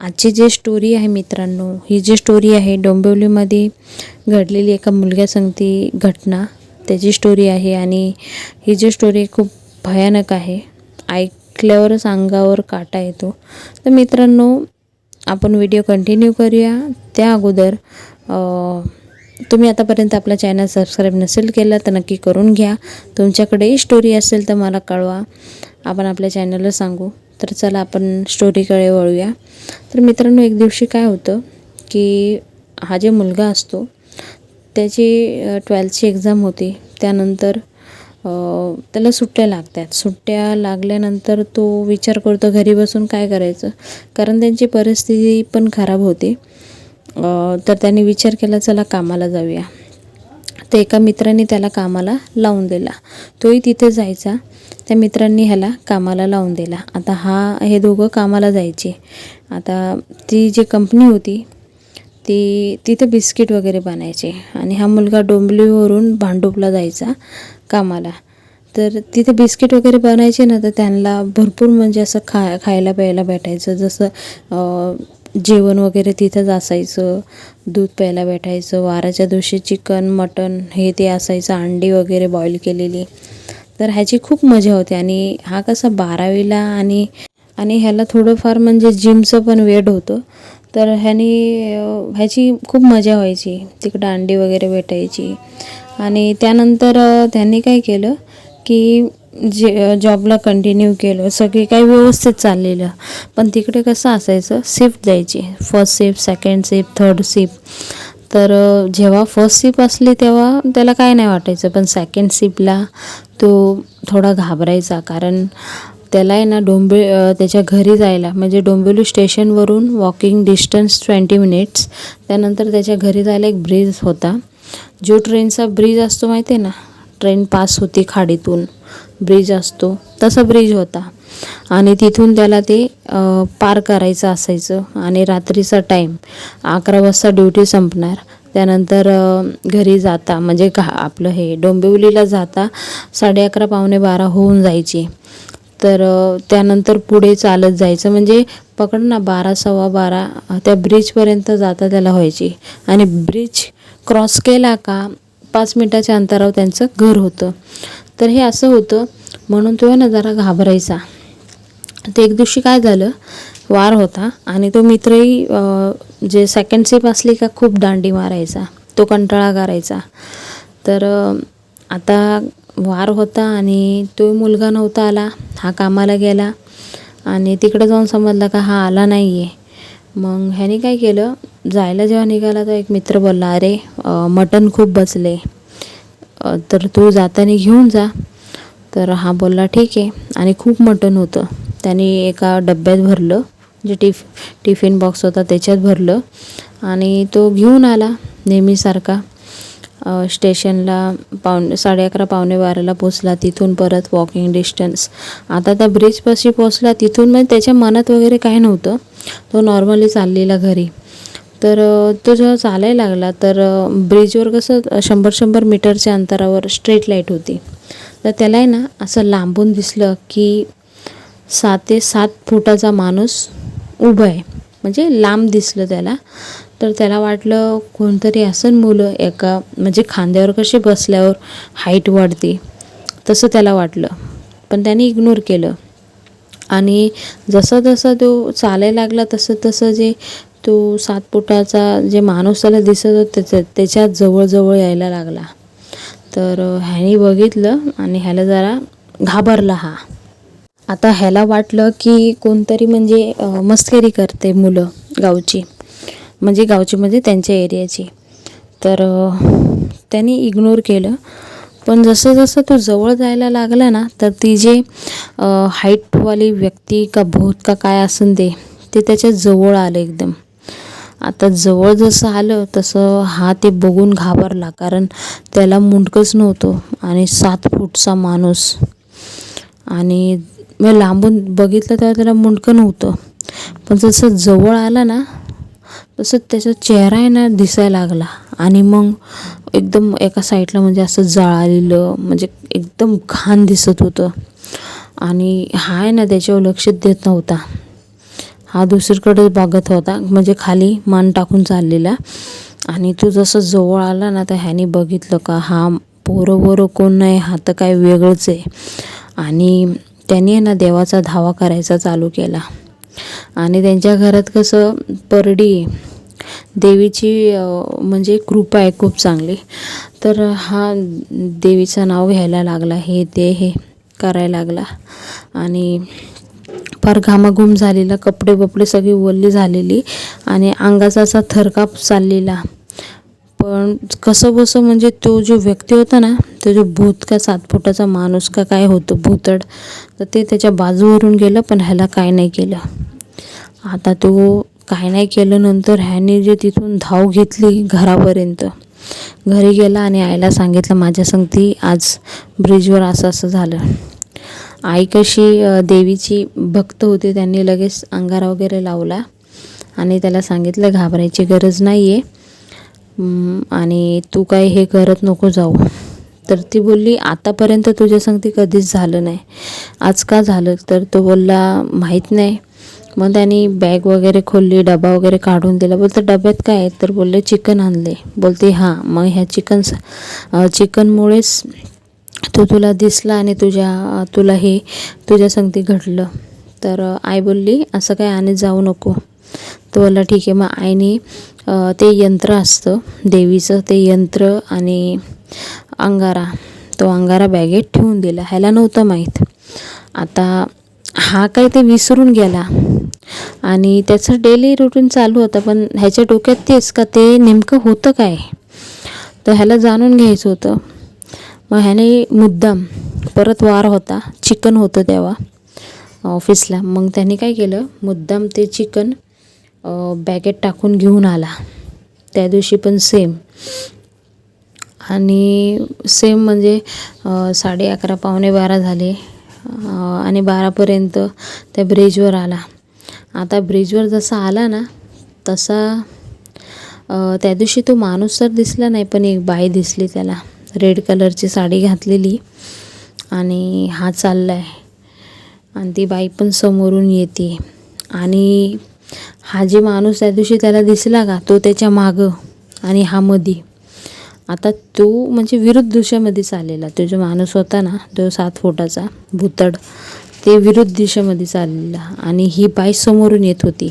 आजची जी स्टोरी आहे मित्रांनो ही जी स्टोरी आहे डोंबिवलीमध्ये घडलेली एका मुलग्यासंगती घटना त्याची स्टोरी आहे आणि ही जी स्टोरी खूप भयानक आहे ऐकल्यावरच अंगावर काटा येतो. तर मित्रांनो आपण व्हिडिओ कंटिन्यू करूया. त्या अगोदर तुम्ही आतापर्यंत आपला चॅनल सबस्क्राईब नसेल केला तर नक्की करून घ्या. तुमच्याकडेही स्टोरी असेल तर मला कळवा. आपण आपल्या चॅनलला सांगू. तर चला आपण स्टोरीकडे वळूया. तर मित्रांनो एक दिवशी काय होतं की हा जे मुलगा असतो त्याची ट्वेल्थची एक्झाम होती. त्यानंतर त्याला सुट्ट्या लागतात. सुट्ट्या लागल्यानंतर तो विचार करतो घरी बसून काय करायचं? कारण त्यांची परिस्थिती पण खराब होती. तर त्याने विचार केला चला कामाला जाऊया. तर एका मित्राने त्याला कामाला लावून दिला. तोही तिथे जायचा. त्या मित्रांनी ह्याला कामाला लावून दिला. आता हा हे दोघं कामाला जायचे. आता ती जी कंपनी होती ती तिथे बिस्किट वगैरे बनायचे. आणि हा मुलगा डोंबलीवरून भांडूपला जायचा कामाला. तर तिथे बिस्किट वगैरे बनायचे ना तर त्यांना भरपूर म्हणजे असं खा खायला प्यायला भेटायचं. जसं जेवण वगैरे तिथंच असायचं. दूध प्यायला भेटायचं. वाराच्या दिवशी चिकन मटन हे ते असायचं. अंडी वगैरे बॉईल केलेली. तर ह्याची खूप मजा होती. आणि हा कसा बारावीला आणि आणि ह्याला थोडंफार म्हणजे जिमचं पण वेड होतं. तर ह्याने ह्याची खूप मजा व्हायची. तिकडं अंडी वगैरे भेटायची. आणि त्यानंतर त्यांनी काय केलं की जे जॉबला कंटिन्यू केलं सगळे काही व्यवस्थित चाललेलं. पण तिकडे कसं असायचं शिफ्ट द्यायची. First shift second shift third shift तर जेव्हा फर्स्ट शिफ्ट असली तेव्हा त्याला काय नाही वाटायचं. पण सेकंड शिफ्टला तो थोडा घाबरायचा. कारण त्याला आहे ना डोंबि त्याच्या घरी जायला म्हणजे डोंबिवली स्टेशनवरून वॉकिंग डिस्टन्स ट्वेंटी मिनिट्स त्यानंतर त्याच्या घरी जायला एक ब्रिज होता. जो ट्रेनचा ब्रिज असतो माहिती आहे ना ट्रेन पास होती खाडीतून. ब्रिज असतो. तसा ब्रिज होता. आणि तिथून त्याला ते पार करायचं असायचं. आणि रात्रीचा टाईम अकरा वाजता ड्युटी संपणार. त्यानंतर घरी जाता. म्हणजे घा आपलं हे डोंबिवलीला जाता. साडे अकरा पावणे बारा होऊन जायची. तर त्यानंतर पुढे चालत जायचं. म्हणजे पकड ना बारा सव्वा बारा त्या ब्रिजपर्यंत जाता त्याला व्हायची. आणि ब्रिज क्रॉस केला का पाच मिनटाच्या अंतरावर त्यांचं घर होतं. तर हे असं होतं. म्हणून तो आहे ना जरा घाबरायचा. तर एक दिवशी काय झालं? वार होता आणि तो मित्रही जे सेकंड शिप असली का खूप दांडी मारायचा. तो कंटाळा करायचा. तर आता वार होता आणि तो मुलगा नव्हता आला. हा कामाला गेला आणि तिकडे जाऊन समजला का हा आला नाही आहे मग ह्याने काय केलं? जायला जेव्हा निघाला तर एक मित्र बोलला अरे मटण खूप बसले. तर तू जाताना घेऊन जा. तर हा बोलला ठीक आहे. आणि खूप मटण होतं. त्याने एका डब्यात भरलं जे टिफ टिफिन बॉक्स होता त्याच्यात भरलं. आणि तो घेऊन आला नेहमीसारखा. स्टेशनला पावणे साडे अकरा पावणे बाराला पोचला तिथून परत वॉकिंग डिस्टन्स आता त्या ब्रिजपाशी पोचला तिथून मग त्याच्या मनात वगैरे काही नव्हतं. तो नॉर्मली चाललेला घरी. तर तो जेव्हा चालायला लागला तर ब्रिजवर कसं शंभर शंभर मीटरच्या अंतरावर स्ट्रीट लाइट होती. तर त्याला आहे ना असं लांबून दिसलं की सात ते सात फुटाचा माणूस उभं आहे. म्हणजे लांब दिसलं त्याला. तर त्याला वाटलं कोणतरी असन मुलं एका म्हणजे खांद्यावर कशी बसल्यावर हाईट वाढते तसं त्याला वाटलं. पण त्याने इग्नोर केलं. आणि जसं जसं तो चालायला लागला तसं तसं जे तो सात फुटाचा जे माणूस त्याला दिसत होता त्याच्या त्याच्या जवळजवळ यायला लागला. तर ह्याने बघितलं आणि ह्याला जरा घाबरला हा. आता ह्याला वाटलं की कोणतरी म्हणजे मस्करी करते मुलं गावची. म्हणजे गावची म्हणजे त्यांच्या एरियाची. तर त्यांनी इग्नोर केलं. पण जसं जसं तो जवळ जायला लागला ना तर ती जे हाईटवाली व्यक्ती का भूत का काय असून दे ते त्याच्याजवळ आलं एकदम. आता जवळ जसं आलं तसं हा ते बघून घाबरला कारण त्याला मुंडकंच नव्हतं आणि सात फूटचा माणूस. आणि मी लांबून बघितलं तेव्हा त्याला मुंडकं नव्हतं. पण जसं जवळ आला ना तसं त्याचा चेहरा आहे ना दिसायला लागला. आणि मग एकदम एका साईडला म्हणजे असं जळालेलं म्हणजे एकदम घाण दिसत होतं. आणि हा आहे ना त्याच्यावर लक्ष देत नव्हता. हा दुसरीकडे बघत होता. म्हणजे खाली मान टाकून चाललेला. आणि तो जसं जवळ आला ना तर ह्याने बघितलं का हा पोरं बोरं कोण नाही हा तर काय वेगळंच आहे. आणि त्यांनी आहे ना देवाचा धावा करायचा चालू केला. आणि त्यांच्या घरात कसं परडी देवीची म्हणजे कृपा आहे खूप चांगली. तर हा देवीचं नाव घ्यायला लागला हे ते हे करायला लागला. आणि फार घामाघूम झालेला कपडे बपडे सगळी ओल्ली झालेली आणि अंगाचा असा थरकाप चाललेला. पण कसं बसं म्हणजे तो जो व्यक्ती होता ना तो जो भूत का सात फुटाचा माणूस का काय होतं भूतड तर ते त्याच्या बाजूवरून गेलं पण ह्याला काय नाही केलं. आता तो काय नाही केलं नंतर ह्याने जे तिथून धाव घेतली घरापर्यंत. घरी गेला आणि आईला सांगितलं माझ्या संगती आज ब्रिजवर असं असं झालं. आई कशी देवीची भक्त होती त्यांनी लगेच अंगारा वगैरे लावला आणि त्याला सांगितलं घाबरायची गरज नाही आहे आणि तू काय हे करत नको जाऊ. तर ती बोलली आतापर्यंत तुझ्या संगती कधीच झालं नाही. आज का झालं? तर तो बोलला माहीत नाही. मग त्यांनी बॅग वगैरे खोलली डबा वगैरे काढून दिला. बोलतं डब्यात काय तर बोलले चिकन आणले. बोलते हां मग ह्या चिकन चिकनमुळेच तो तुला दिसला आणि तुझ्या तुला हे तुझ्या संगती घडलं. तर आई बोलली असं काय आणि जाऊ नको. तर बोलला ठीक आहे. मग आईने ते यंत्र असतं देवीचं ते यंत्र आणि अंगारा तो अंगारा बॅगेत ठेवून दिला. ह्याला नव्हतं माहीत. आता हा काय ते विसरून गेला. आणि त्याचं डेली रुटीन चालू होतं पण ह्याच्या डोक्यात तेच का ते नेमकं होतं काय? तर ह्याला जाणून घ्यायचं होतं. मग ह्याने मुद्दाम परत वार होता. चिकन होतं तेव्हा ऑफिसला मग त्याने काय केलं? मुद्दाम ते चिकन बॅगेत टाकून घेऊन आला. त्या दिवशी पण सेम आणि सेम म्हणजे साडे अकरा पावणे बारा झाले. आणि बारापर्यंत त्या ब्रिजवर आला. आता ब्रिजवर जसा आला ना तसा त्या दिवशी तो माणूस तर दिसला नाही पण एक बाई दिसली त्याला. रेड कलरची साडी घातलेली आणि हा चालला आहे आणि ती बाई पण समोरून येते. आणि हा जे माणूस त्या दिवशी त्याला दिसला का तो त्याच्या मागं आणि हा मधी. आता तो म्हणजे विरुद्ध दिशेमध्ये चाललेला. तो जो माणूस होता ना तो सात फुटाचा भुतड. ते विरुद्ध दिशेमध्ये चाललेला आणि ही बाई समोरून येत होती.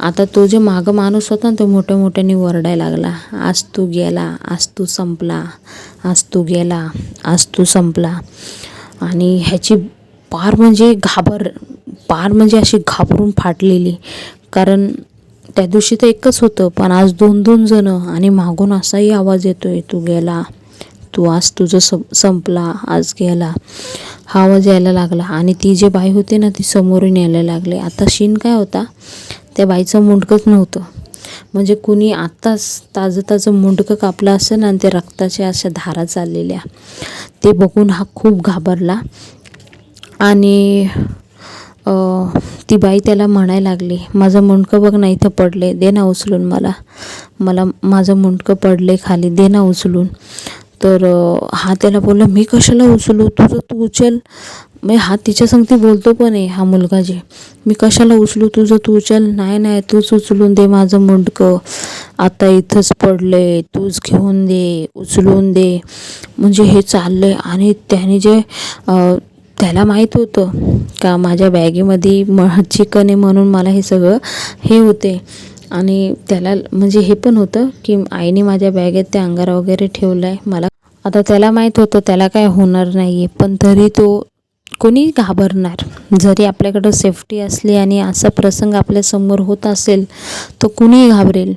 आता तो जो मागं माणूस होता ना तो मोठ्या मोठ्याने ओरडायला लागला. आज तू गेला आज तू संपला आज तू गेला आज तू संपला. आणि ह्याची पार म्हणजे घाबर पार म्हणजे अशी घाबरून फाटलेली. कारण त्या दिवशी तर एकच होतं पण आज दोन दोन जणं आणि मागून असाही आवाज येतोय तू गेला तू आज तुझं सं संपला आज गेला. हा आवाज यायला लागला आणि ती जी बाई होती ना ती समोरून यायला लागली. आता शीन काय होता? त्या बाईचं मुंडकंच नव्हतं. म्हणजे कुणी आत्ताच ताजं ताजं मुंडकं कापलं असेल ना आणि ते रक्ताच्या अशा धारा चाललेल्या. ते बघून हा खूप घाबरला. आणि ती बाई त्याला म्हणायला लागली माझं मुंडकं बघ ना इथं पडले दे ना उचलून मला. मला माझं मुंडकं पडले खाली. दे ना उचलून. तर हा त्याला बोलला मी कशाला उचलू? तुझं तू उचल. म्हणजे हा तिच्या संगती बोलतो पण आहे हा मुलगा जे. मी कशाला उचलू? तुझं तू उचल. नाही नाही तूच उचलून दे माझं मुंडकं. आता इथंच पडले तूच घेऊन दे उचलून दे. म्हणजे हे चाललंय आणि त्याने जे त्याला माहीत होतं का माझ्या बॅगेमध्ये म चिकन आहे म्हणून मला हे सगळं हे होते. आणि त्याला म्हणजे हे पण होतं की आईने माझ्या बॅगेत ते अंगारा वगैरे ठेवलं आहे मला आता त्याला माहीत होतं त्याला काय होणार नाही आहे पण तरी तो कोणी घाबरणार? जरी आपल्याकडं सेफ्टी असली आणि असा प्रसंग आपल्यासमोर होत असेल तर कुणीही घाबरेल?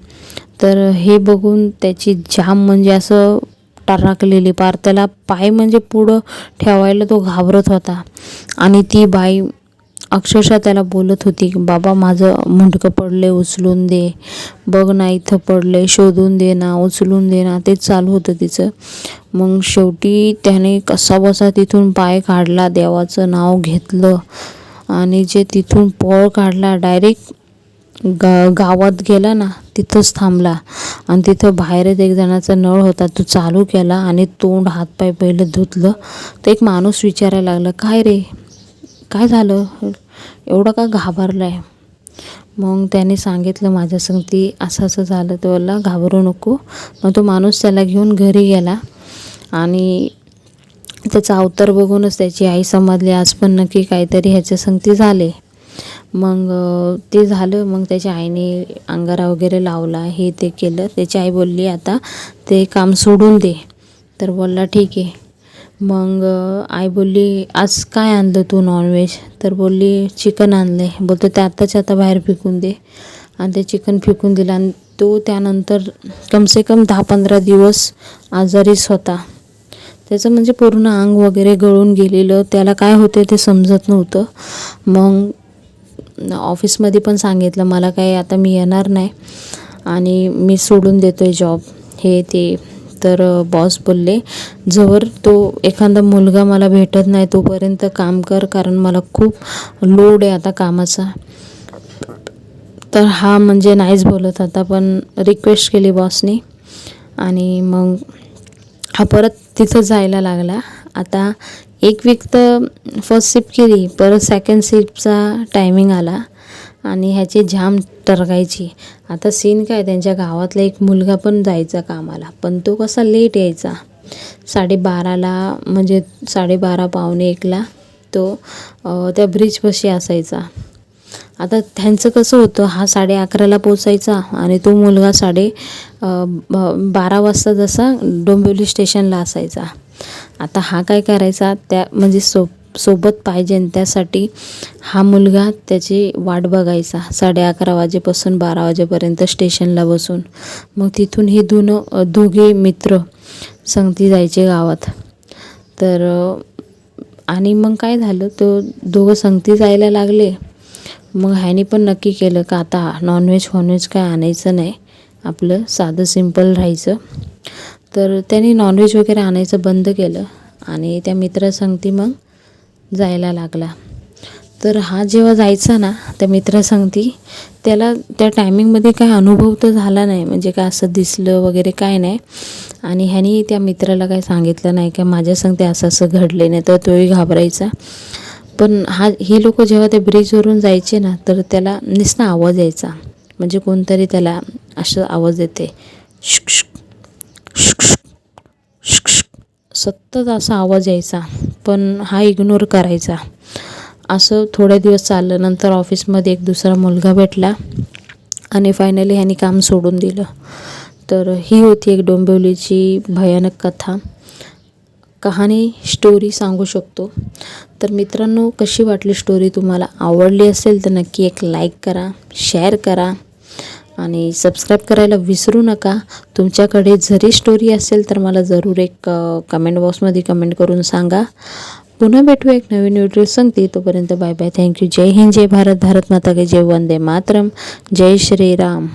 तर हे बघून त्याची जाम म्हणजे असं टरकलेली पार त्याला पाय म्हणजे पुढं ठेवायला तो घाबरत होता. आणि ती बाई अक्षरशः त्याला बोलत होती की बाबा माझं मुंडकं पडले उचलून दे. बघ ना इथं पडले शोधून दे ना उचलून दे ना. तेच चालू होतं तिचं. मग शेवटी त्याने कसा बसा तिथून पाय काढला देवाचं नाव घेतलं. आणि जे तिथून पळ काढला डायरेक्ट गा गावात गेला ना तिथंच थांबला. आणि तिथं बाहेरच एक जणाचा नळ होता तो चालू केला आणि तोंड हातपाय पहिलं धुतलं. तर एक माणूस विचारायला लागला काय रे? काय झालं? एवढं का घाबरलं आहे मग त्याने सांगितलं माझ्या संगती असं असं झालं तर बोलला घाबरू नको. मग तो माणूस त्याला घेऊन घरी गेला आणि त्याचा अवतार बघूनच त्याची आई समजली आज पण नक्की काहीतरी ह्याच्या संगती झाले. मग ते झालं. मग त्याच्या आईने अंगारा वगैरे लावला हे ते केलं. त्याची आई बोलली आता ते काम सोडून दे. तर बोलला ठीक आहे. मग आई बोलली आज काय आणलं तू नॉनव्हेज तर बोलली चिकन आणलं आहे बोलतो ते आत्ताच्या आता बाहेर फेकून दे. आणि ते चिकन फेकून दिलं आणि तो त्यानंतर कमसे कम दहा पंधरा दिवस आजारीच होता त्याचं म्हणजे पूर्ण अंग वगैरे गळून गेलेलं त्याला काय होते ते समजत नव्हतं. मग ऑफिसमध्ये पण सांगितलं मला काय आता मी येणार नाही आणि मी सोडून देतो आहे जॉब हे ते. तर बॉस बोलले जवळ तो एखादा मुलगा मला भेटत नाही तोपर्यंत काम कर कारण मला खूप लोड आहे आता कामाचा. तर हा म्हणजे नाहीच बोलत होता पण रिक्वेस्ट केली बॉसने आणि मग हा परत तिथं जायला लागला. आता एक वीक तर फर्स्ट शिफ्ट केली परत सेकंड शिफ्टचा टायमिंग आला. आणि ह्याची जाम टरकायची आता सीन काय त्यांच्या गावातला एक मुलगा पण जायचा कामाला पण तो कसा लेट यायचा. साडेबाराला म्हणजे साडेबारा पावणे एकला तो त्या ब्रिजपाशी असायचा. आता त्यांचं कसं होतं हा साडे अकराला पोचायचा आणि तो मुलगा साडे बारा वाजता जसा डोंबिवली स्टेशनला असायचा. आता हा काय करायचा त्या म्हणजे सोप सोबत पाहिजे त्यासाठी हा मुलगा त्याची वाट बघायचा. साडे अकरा वाजेपासून बारा वाजेपर्यंत स्टेशनला बसून. मग तिथून हे दोन दोघे मित्र संगती जायचे गावात. तर आणि मग काय झालं तो दोघं संगती जायला लागले. मग ह्याने पण नक्की केलं का आता नॉनव्हेज फॉनव्हेज काय आणायचं नाही. आपलं साधं सिंपल राहायचं. तर त्याने नॉनव्हेज वगैरे आणायचं बंद केलं. आणि त्या मित्रासंगती मग जायला लागला. तर हा जेव्हा जायचा ना त्या मित्रासंगती त्याला त्या टायमिंगमध्ये काय अनुभव तर झाला नाही. म्हणजे काय असं दिसलं वगैरे काय नाही. आणि ह्यानी त्या मित्राला काय सांगितलं नाही का माझ्या संगती असं असं घडले नाही तर तोही घाबरायचा. पण हा ही लोक जेव्हा त्या ब्रिजवरून जायचे ना तर त्याला नुसता आवाज यायचा. म्हणजे कोणतरी त्याला असं आवाज येते. शुक शुक शुक शुक. सतत असा आवाज यायचा पण हा इग्नोर करायचा. असं थोडे दिवस चाललं नंतर ऑफिसमध्ये एक दुसरा मुलगा भेटला आणि फायनली ह्याने काम सोडून दिलं. तर ही होती एक डोंबिवलीची भयानक कथा. कहाणी स्टोरी सांगू शकतो. तर मित्रांनो कशी वाटली स्टोरी तुम्हाला? आवडली असेल तर नक्की एक लाईक करा शेअर करा. आणि सबस्क्राईब करायला विसरू नका. तुमच्याकडे जरी स्टोरी असेल तर मला जरूर एक कमेंट बॉक्समध्ये कमेंट करून सांगा. पुन्हा भेटू एक नवीन व्हिडिओ सांगते तोपर्यंत बाय बाय थँक्यू जय हिंद जय भारत. भारत माता के जय. वंदे मातरम. जय श्रीराम.